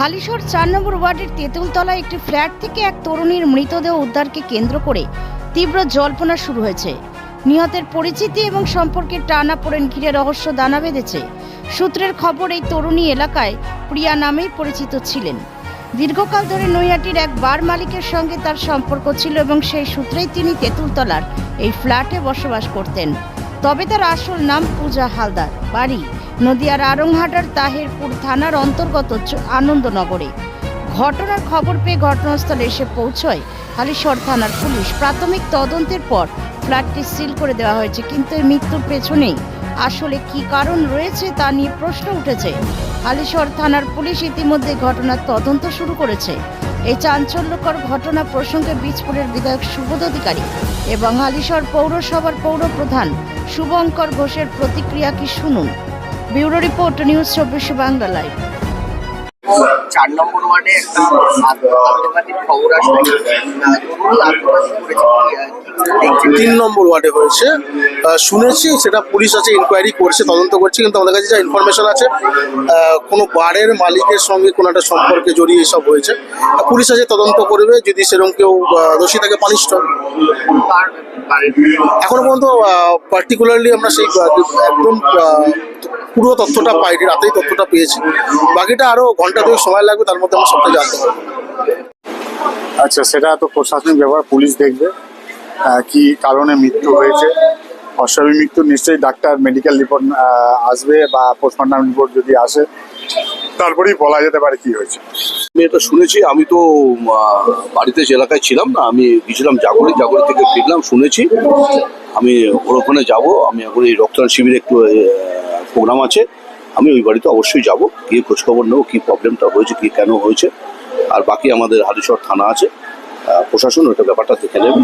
হালিশহর চার নম্বর ওয়ার্ডের তেঁতুলতলায় একটি ফ্ল্যাট থেকে এক তরুণীর মৃতদেহ উদ্ধারকে কেন্দ্র করে তীব্র জল্পনা শুরু হয়েছে। নিহতের পরিচিতি এবং সম্পর্কে টানা পড়েন ঘিরে রহস্য দানা বেঁধেছে। সূত্রের খবর, এই তরুণী এলাকায় প্রিয়া নামেই পরিচিত ছিলেন। দীর্ঘকাল ধরে নৈহাটির এক বার মালিকের সঙ্গে তার সম্পর্ক ছিল এবং সেই সূত্রেই তিনি তেঁতুলতলার এই ফ্ল্যাটে বসবাস করতেন। তবে তার আসল নাম পূজা হালদার। বাড়ি নদিয়ার আরংহাটার তাহেরপুর থানার অন্তর্গত আনন্দনগরে। ঘটনার খবর পেয়ে ঘটনাস্থলে এসে পৌঁছয় হালিশহর থানার পুলিশ। প্রাথমিক তদন্তের পর ফ্ল্যাটটি সিল করে দেওয়া হয়েছে, কিন্তু এই মৃত্যুর পেছনেই আসলে কি কারণ রয়েছে তা নিয়ে প্রশ্ন উঠেছে। হালিশহর থানার পুলিশ ইতিমধ্যে ঘটনার তদন্ত শুরু করেছে। এই চাঞ্চল্যকর ঘটনা প্রসঙ্গে বীজপুরের বিধায়ক সুবোধ অধিকারী এবং হালিশর পৌরসভার পৌর প্রধান শুভঙ্কর ঘোষের প্রতিক্রিয়া কি শুনুন? ব্যুরো রিপোর্ট নিউজ চব্বিশ বাংলা লাইভ। চার নম্বর ওয়ার্ডে একটা খবর আত্মঘাতী কি দেখছেন তিন নম্বর ওয়ার্ডে হয়েছে। শুনেছি, সেটা পুলিশ আছে ইনকোয়ারি করছে, তদন্ত করছে, কিন্তু আমাদের কাছে যা ইনফরমেশন আছে কোনো বারের মালিকের সঙ্গে কোনো একটা সম্পর্কে জড়িয়ে এসব হয়েছে। পুলিশ আছে, তদন্ত করবে, যদি সেরকম কেউ দোষী থাকে পানিশ হবে। এখনও পর্যন্ত পার্টিকুলারলি আমরা সেই, একদম পুরো তথ্যটা পাইনি, রাতেই তথ্যটা পেয়েছি। বাকিটা আরও ঘণ্টা দুয়েক সময় লাগবে তার মধ্যে আমরা সবটা জানতে পারব আচ্ছা সেটা তো প্রশাসনিক ব্যাপার পুলিশ দেখবে কি কারণে মৃত্যু হয়েছে। অস্বাভাবিক মৃত্যু নিশ্চয়ই ডাক্তার মেডিকেল রিপোর্ট আসবে বা পোস্টমর্টম রিপোর্ট যদি আসে তারপরেই বলা যেতে পারে কি হয়েছে। আমি এটা শুনেছি আমি তো বাড়িতে যে এলাকায় ছিলাম না আমি গেছিলাম জাগরি জাগরি থেকে ফিরলাম শুনেছি। আমি ওর ওখানে যাব আমি এখন এই রক্তদান শিবিরে একটু প্রোগ্রাম আছে। আমি ওই বাড়িতে অবশ্যই যাব। গিয়ে খোঁজখবর নেব কী প্রবলেমটা হয়েছে, কী কেন হয়েছে। আর বাকি আমাদের হালিশহর থানা আছে। প্রশাসন ওইটা ব্যাপারটা দেখে নেবে।